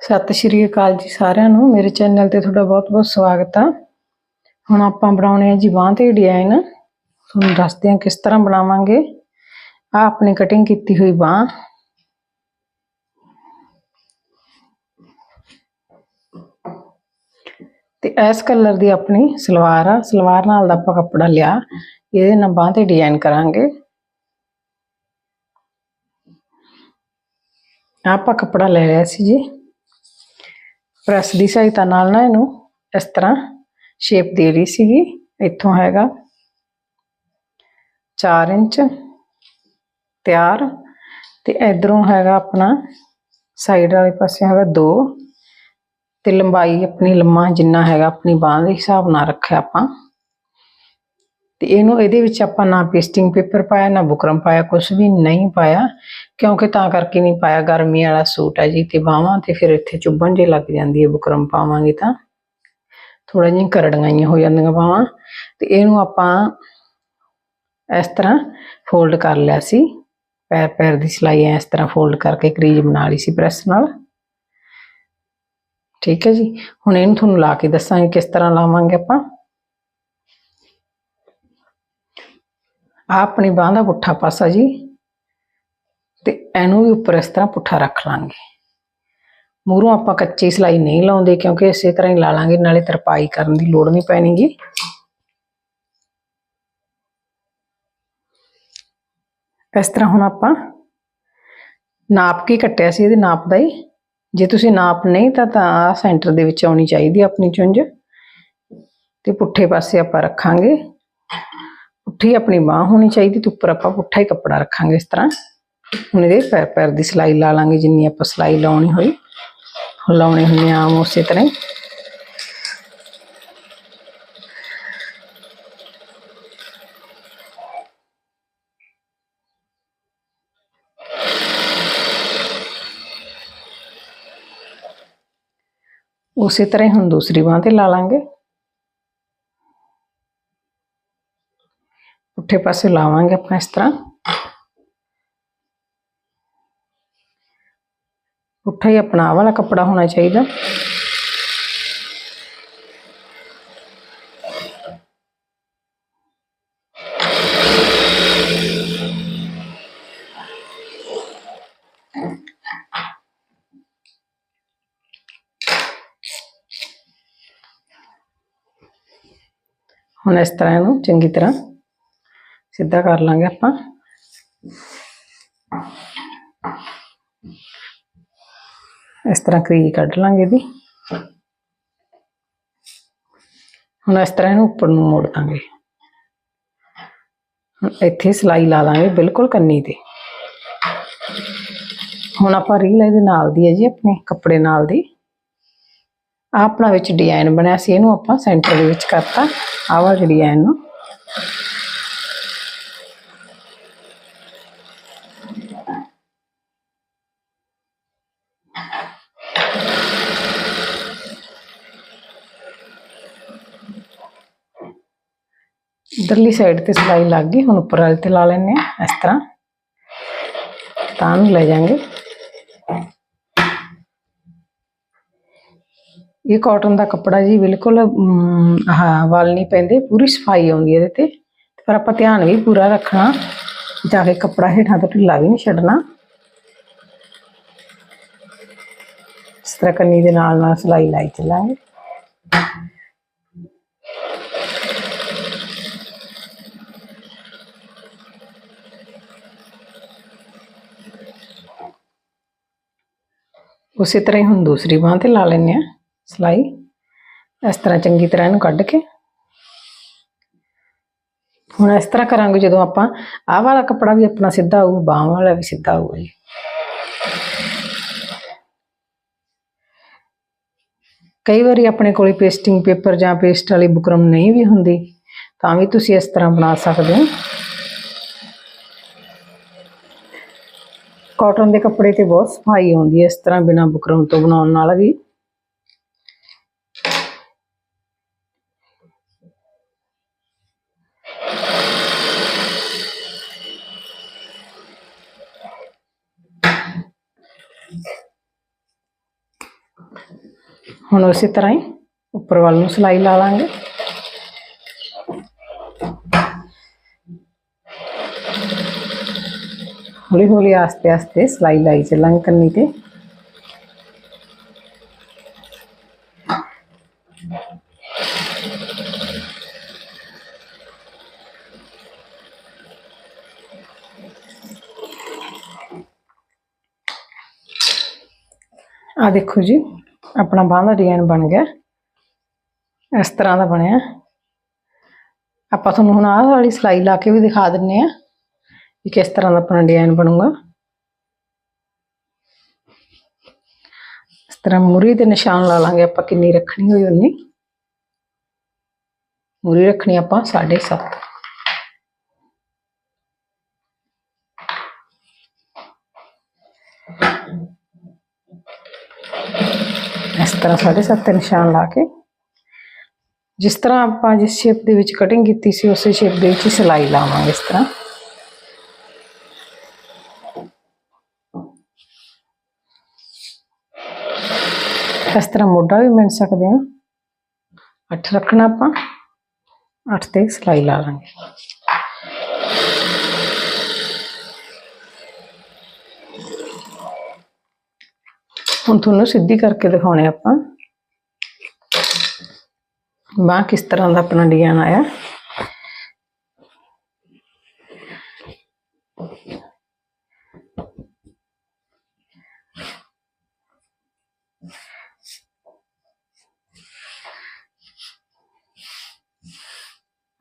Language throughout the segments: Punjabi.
ਸਤਿ ਸ਼੍ਰੀ ਅਕਾਲ ਜੀ ਸਾਰਿਆਂ ਨੂੰ। ਮੇਰੇ ਚੈਨਲ ਤੇ ਤੁਹਾਡਾ ਬਹੁਤ-ਬਹੁਤ ਸਵਾਗਤ ਆ। ਹੁਣ ਆਪਾਂ ਬਣਾਉਣੇ ਆ ਜੀ ਬਾਂਹ ਤੇ ਡਿਜ਼ਾਈਨ ਤੁਹਾਨੂੰ ਦੱਸਦੇ ਹਾਂ ਕਿਸ ਤਰ੍ਹਾਂ ਬਣਾਵਾਂਗੇ। ਆ ਆਪਣੀ ਕਟਿੰਗ ਕੀਤੀ ਹੋਈ ਬਾਂਹ। ਤੇ ਇਸ ਕਲਰ ਦੀ ਆਪਣੀ ਸਲਵਾਰ ਆ। ਸਲਵਾਰ ਨਾਲ ਦਾ ਆਪਾਂ ਕੱਪੜਾ ਲਿਆ। ਇਹਦੇ ਨਾਲ ਬਾਂਹ ਤੇ ਡਿਜ਼ਾਈਨ ਕਰਾਂਗੇ। ਆਪਾਂ ਕੱਪੜਾ ਲੈ ਲਿਆ ਸੀ ਜੀ। ਪ੍ਰੈਸ ਦੀ ਸਹਾਇਤਾ ਨਾਲ ਨਾ ਇਹਨੂੰ ਇਸ ਤਰ੍ਹਾਂ ਸ਼ੇਪ ਦੇ ਰਹੀ ਸੀਗੀ। ਇੱਥੋਂ ਹੈਗਾ 4 ਇੰਚ ਤਿਆਰ ਤੇ ਇਧਰੋਂ ਹੈਗਾ ਆਪਣਾ ਸਾਈਡ ਵਾਲੇ ਪਾਸੇ ਹੈਗਾ 2 ਤੇ ਲੰਬਾਈ ਆਪਣੀ ਲੰਮਾ ਜਿੰਨਾ ਹੈਗਾ ਆਪਣੀ ਬਾਹ ਦੇ ਹਿਸਾਬ ਨਾਲ ਰੱਖਿਆ ਆਪਾਂ। ਤੇ ਇਹਨੂੰ ਇਹਦੇ ਵਿੱਚ ਆਪਾਂ ਨਾ ਪੇਸਟਿੰਗ ਪੇਪਰ ਪਾਇਆ, ਨਾ ਬੁਕਰਮ ਪਾਇਆ ਕੁਝ ਵੀ ਨਹੀਂ ਪਾਇਆ, ਕਿਉਂਕਿ ਤਾਂ ਕਰਕੇ ਨਹੀਂ ਪਾਇਆ। ਗਰਮੀ ਵਾਲਾ ਸੂਟ ਹੈ ਜੀ ਤੇ ਬਾਹਾਂ ਤੇ ਫਿਰ ਇੱਥੇ ਚੁੱਭਣ ਜੇ ਲੱਗ ਜਾਂਦੀ ਹੈ ਬੁਕਰਮ ਪਾਵਾਂਗੇ ਤਾਂ। ਥੋੜਾ ਜਿਹਾ ਕਰੜੀਆਂ ਹੋ ਜਾਂਦੀਆਂ ਬਾਹਾਂ ਤੇ ਇਹਨੂੰ ਆਪਾਂ ਇਸ ਤਰ੍ਹਾਂ ਫੋਲਡ ਕਰ ਲਿਆ ਸੀ। ਪੈਰ ਪੈਰ ਦੀ ਸਿਲਾਈ ਇਸ ਤਰ੍ਹਾਂ ਫੋਲਡ ਕਰਕੇ ਕਰੀਜ ਬਣਾ ਲਈ ਸੀ ਪ੍ਰੈਸ ਨਾਲ। ਠੀਕ ਹੈ ਜੀ। ਹੁਣ ਇਹਨੂੰ ਤੁਹਾਨੂੰ ਲਾ ਕੇ ਦੱਸਾਂਗੇ ਕਿਸ ਤਰ੍ਹਾਂ ਲਾਵਾਂਗੇ ਆਪਾਂ। ਆ ਆਪਣੀ ਬਾਹ ਦਾ ਪੁੱਠਾ ਪਾਸਾ ਜੀ। ਤੇ ਇਹਨੂੰ ਵੀ ਉੱਪਰ ਇਸ ਤਰ੍ਹਾਂ ਪੁੱਠਾ ਰੱਖ ਲਾਂਗੇ। ਮੂਹਰੋਂ ਆਪਾਂ ਕੱਚੀ ਸਿਲਾਈ ਨਹੀਂ ਲਾਉਂਦੇ ਕਿਉਂਕਿ ਇਸੇ ਤਰ੍ਹਾਂ ਹੀ ਲਾ ਲਾਂਗੇ, ਨਾਲੇ ਤਰਪਾਈ ਕਰਨ ਦੀ ਲੋੜ ਨਹੀਂ ਪੈਣੀਗੀ। ਇਸ ਤਰ੍ਹਾਂ ਹੁਣ ਆਪਾਂ ਨਾਪ ਕੇ ਕੱਟਿਆ ਸੀ ਇਹਦੇ ਨਾਪ ਦਾ ਹੀ। ਜੇ ਤੁਸੀਂ ਨਾਪ ਨਹੀਂ ਤਾਂ ਤਾਂ ਸੈਂਟਰ ਦੇ ਵਿੱਚ ਆਉਣੀ ਚਾਹੀਦੀ ਆਪਣੀ ਚੁੰਝ। ਤੇ ਪੁੱਠੇ ਪਾਸੇ ਆਪਾਂ ਰੱਖਾਂਗੇ। ਪੁੱਠੀ ਆਪਣੀ ਬਾਹ ਹੋਣੀ ਚਾਹੀਦੀ ਤੇ ਉੱਪਰ ਆਪਾਂ ਪੁੱਠਾ ਹੀ ਕੱਪੜਾ ਰੱਖਾਂਗੇ ਇਸ ਤਰ੍ਹਾਂ। ਹੁਣ ਇਹਦੇ ਪੈਰ ਪੈਰ ਦੀ ਸਿਲਾਈ ਲਾ ਲਾਂਗੇ, ਜਿੰਨੀ ਆਪਾਂ ਸਿਲਾਈ ਲਾਉਣੀ ਹੋਈ। ਲਾਉਣੇ ਹੁੰਦੇ ਆ ਆਮ ਉਸੇ ਤਰ੍ਹਾਂ ਹੀ। ਉਸੇ ਤਰ੍ਹਾਂ ਹੀ ਹੁਣ ਦੂਸਰੀ ਬਾਹ ਤੇ ਲਾ ਲਾਂਗੇ। ਪੁੱਠੇ ਪਾਸੇ ਲਾਵਾਂਗੇ ਆਪਾਂ ਇਸ ਤਰ੍ਹਾਂ। ਪੁੱਠਾ ਹੀ ਆਪਣਾ ਆਹ ਵਾਲਾ ਕੱਪੜਾ ਹੋਣਾ ਚਾਹੀਦਾ। ਹੁਣ ਇਸ ਤਰ੍ਹਾਂ ਇਹਨੂੰ ਚੰਗੀ ਤਰ੍ਹਾਂ ਸਿੱਧਾ ਕਰ ਲਾਂਗੇ ਆਪਾਂ। ਇਸ ਤਰ੍ਹਾਂ ਕਰੀ ਕੱਢ ਲਾਂਗੇ ਇਹਦੀ। ਹੁਣ ਇਸ ਤਰ੍ਹਾਂ ਇਹਨੂੰ ਉੱਪਰ ਨੂੰ ਮੋੜ ਦਾਂਗੇ। ਇੱਥੇ ਸਿਲਾਈ ਲਾ ਲਾਂਗੇ ਬਿਲਕੁਲ ਕੰਨੀ ਤੇ। ਹੁਣ ਆਪਾਂ ਰੀਲ ਇਹਦੇ ਨਾਲ ਦੀ ਹੈ ਜੀ, ਆਪਣੇ ਕੱਪੜੇ ਨਾਲ ਦੀ। ਆਪਣਾ ਵਿੱਚ ਡਿਜ਼ਾਈਨ ਬਣਿਆ ਸੀ, ਇਹਨੂੰ ਆਪਾਂ ਸੈਂਟਰ ਦੇ ਵਿੱਚ ਕਰਤਾ। ਆਹ ਵਾਲਾ ਡਿਜ਼ਾਈਨ ਨੂੰ। ਇਧਰਲੀ ਸਾਈਡ ਤੇ ਸਿਲਾਈ ਲੱਗ ਗਈ, ਹੁਣ ਉੱਪਰ ਵਾਲੇ ਤੇ ਲਾ ਲੈਣੇ ਆ ਇਸ ਤਰ੍ਹਾਂ। ਤਾਂ ਨੂੰ ਲੈ ਜਾਾਂਗੇ। ਇਹ ਕਾਟਨ ਦਾ ਕੱਪੜਾ ਜੀ ਬਿਲਕੁਲ ਹਾਂ ਵਾਲ ਨਹੀਂ ਪੈਂਦੇ, ਪੂਰੀ ਸਫ਼ਾਈ ਆਉਂਦੀ ਇਹਦੇ ਤੇ। ਤੇ ਪਰ ਆਪਾਂ ਧਿਆਨ ਵੀ ਪੂਰਾ ਰੱਖਣਾ, ਜਾ ਕੇ ਕੱਪੜਾ ਹੇਠਾਂ ਤੋਂ ਢਿੱਲਾ ਵੀ ਨਹੀਂ ਛੱਡਣਾ। ਇਸ ਤਰ੍ਹਾਂ ਕੰਨੀ ਦੇ ਨਾਲ ਨਾਲ ਸਿਲਾਈ ਲਾਈ ਚੱਲਾਂਗੇ। ਉਸੇ ਤਰ੍ਹਾਂ ਹੀ ਹੁਣ ਦੂਸਰੀ ਬਾਹ ਤੇ ਲਾ ਲੈਂਦੇ ਆ ਸਿਲਾਈ। ਇਸ ਤਰ੍ਹਾਂ ਚੰਗੀ ਤਰ੍ਹਾਂ ਇਹਨੂੰ ਕੱਢ ਕੇ। ਹੁਣ ਇਸ ਤਰ੍ਹਾਂ ਕਰਾਂਗੇ ਜਦੋਂ ਆਪਾਂ, ਆਹ ਵਾਲਾ ਕੱਪੜਾ ਵੀ ਆਪਣਾ ਸਿੱਧਾ ਆਊ, ਬਾਹ ਵਾਲਾ ਵੀ ਸਿੱਧਾ ਆਊਗਾ ਜੀ। ਕਈ ਵਾਰੀ ਆਪਣੇ ਕੋਲੇ ਪੇਸਟਿੰਗ ਪੇਪਰ ਜਾਂ ਪੇਸਟ ਵਾਲੀ ਬੁਕਰਮ ਨਹੀਂ ਵੀ ਹੁੰਦੀ, ਤਾਂ ਵੀ ਤੁਸੀਂ ਇਸ ਤਰ੍ਹਾਂ ਬਣਾ ਸਕਦੇ ਹੋ। ਕਾਟਨ ਦੇ ਕੱਪੜੇ ਤੇ ਬਹੁਤ ਸਫ਼ਾਈ ਆਉਂਦੀ ਹੈ, ਇਸ ਤਰ੍ਹਾਂ ਬਿਨਾ ਬੁਕਰਮ ਤੋਂ ਬਣਾਉਣ ਨਾਲ ਵੀ। ਹੁਣ ਉਸੇ ਤਰ੍ਹਾਂ ਹੀ ਉੱਪਰ ਵੱਲ ਨੂੰ ਸਿਲਾਈ ਲਾ ਲਾਂਗੇ। ਹੌਲੀ ਹੌਲੀ ਆਸਤੇ ਆਸਤੇ ਸਿਲਾਈ ਲਾਈ ਚੱਲਾਂਗੇ ਕੰਨੀ ਤੇ। ਆ ਦੇਖੋ ਜੀ, ਆਪਣਾ ਬਾਂਹ ਦਾ ਡਿਜ਼ਾਈਨ ਬਣ ਗਿਆ। ਇਸ ਤਰ੍ਹਾਂ ਦਾ ਬਣਿਆ। ਆਪਾਂ ਤੁਹਾਨੂੰ ਹੁਣ ਆਹ ਵਾਲੀ ਸਿਲਾਈ ਲਾ ਕੇ ਵੀ ਦਿਖਾ ਦਿੰਨੇ ਆ। ਕਿ ਕਿਸ ਤਰ੍ਹਾਂ ਦਾ ਆਪਣਾ ਡਿਜ਼ਾਈਨ ਬਣੂਗਾ ਇਸ ਤਰ੍ਹਾਂ ਮੁਰੀ ਦੇ ਨਿਸ਼ਾਨ ਲਾ ਲਾਂਗੇ ਆਪਾਂ ਕਿੰਨੀ ਰੱਖਣੀ ਹੋਈ ਉਨੀ ਮੁਰੀ ਰੱਖਣੀ ਆਪਾਂ 7.5 ਇਸ ਤਰ੍ਹਾਂ 7.5 ਤੇ ਨਿਸ਼ਾਨ ਲਾ ਕੇ ਜਿਸ ਤਰ੍ਹਾਂ ਆਪਾਂ ਜਿਸ ਸ਼ੇਪ ਦੇ ਵਿੱਚ ਕਟਿੰਗ ਕੀਤੀ ਸੀ ਉਸੇ ਸ਼ੇਪ ਦੇ ਵਿੱਚ ਸਿਲਾਈ ਲਾਵਾਂਗੇ ਇਸ ਤਰ੍ਹਾਂ ਇਸ ਤਰ੍ਹਾਂ ਮੋਢਾ ਵੀ ਮਿਲ ਸਕਦੇ ਆ। 8 ਰੱਖਣਾ ਆਪਾਂ। 8 ਤੇ ਸਿਲਾਈ ਲਾ ਲਾਂਗੇ। ਹੁਣ ਤੁਹਾਨੂੰ ਸਿੱਧੀ ਕਰਕੇ ਦਿਖਾਉਣੇ ਆਪਾਂ। ਬਾਹ ਕਿਸ ਤਰ੍ਹਾਂ ਦਾ ਆਪਣਾ ਡਿਜ਼ਾਈਨ ਆਇਆ।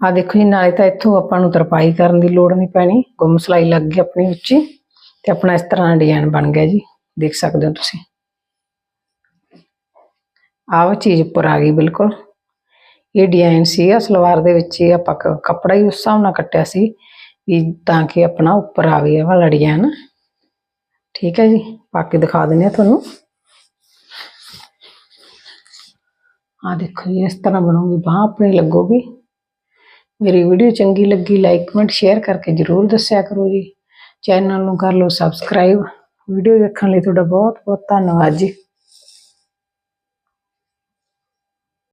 ਆ ਦੇਖੋ ਜੀ, ਨਾਲੇ ਤਾਂ ਇੱਥੋਂ ਆਪਾਂ ਨੂੰ ਤਰਪਾਈ ਕਰਨ ਦੀ ਲੋੜ ਨਹੀਂ ਪੈਣੀ। ਗੁੰਮ ਸਿਲਾਈ ਲੱਗ ਗਈ ਆਪਣੀ ਉੱਚੀ ਤੇ ਆਪਣਾ ਇਸ ਤਰ੍ਹਾਂ ਦਾ ਡਿਜ਼ਾਈਨ ਬਣ ਗਿਆ ਜੀ। ਦੇਖ ਸਕਦੇ ਹੋ ਤੁਸੀਂ। ਆਹ ਚੀਜ਼ ਉੱਪਰ ਆ ਗਈ ਬਿਲਕੁਲ। ਇਹ ਡਿਜ਼ਾਈਨ ਸੀ ਸਲਵਾਰ ਦੇ ਵਿੱਚ ਹੀ ਆਪਾਂ ਕੱਪੜਾ ਹੀ ਉਸ ਹਿਸਾਬ ਨਾਲ ਕੱਟਿਆ ਸੀ ਵੀ ਤਾਂ ਕਿ ਆਪਣਾ ਉੱਪਰ ਆਵੇ ਇਹ ਵਾਲਾ ਡਿਜ਼ਾਈਨ ਠੀਕ ਹੈ ਜੀ ਬਾਕੀ ਦਿਖਾ ਦਿੰਦੇ ਆ ਤੁਹਾਨੂੰ। ਆ ਦੇਖੋ ਜੀ, ਇਸ ਤਰ੍ਹਾਂ ਬਣੂਗੀ, ਬਾਹ ਆਪਣੀ ਲੱਗੂਗੀ। ਮੇਰੀ ਵੀਡੀਓ ਚੰਗੀ ਲੱਗੀ ਲਾਈਕ ਕਮੈਂਟ ਸ਼ੇਅਰ ਕਰਕੇ ਜਰੂਰ ਦੱਸਿਆ ਕਰੋ ਜੀ। ਚੈਨਲ ਨੂੰ ਕਰ ਲਓ ਸਬਸਕ੍ਰਾਈਬ ਵੀਡੀਓ ਦੇਖਣ ਲਈ ਤੁਹਾਡਾ ਬਹੁਤ ਬਹੁਤ ਧੰਨਵਾਦ ਜੀ।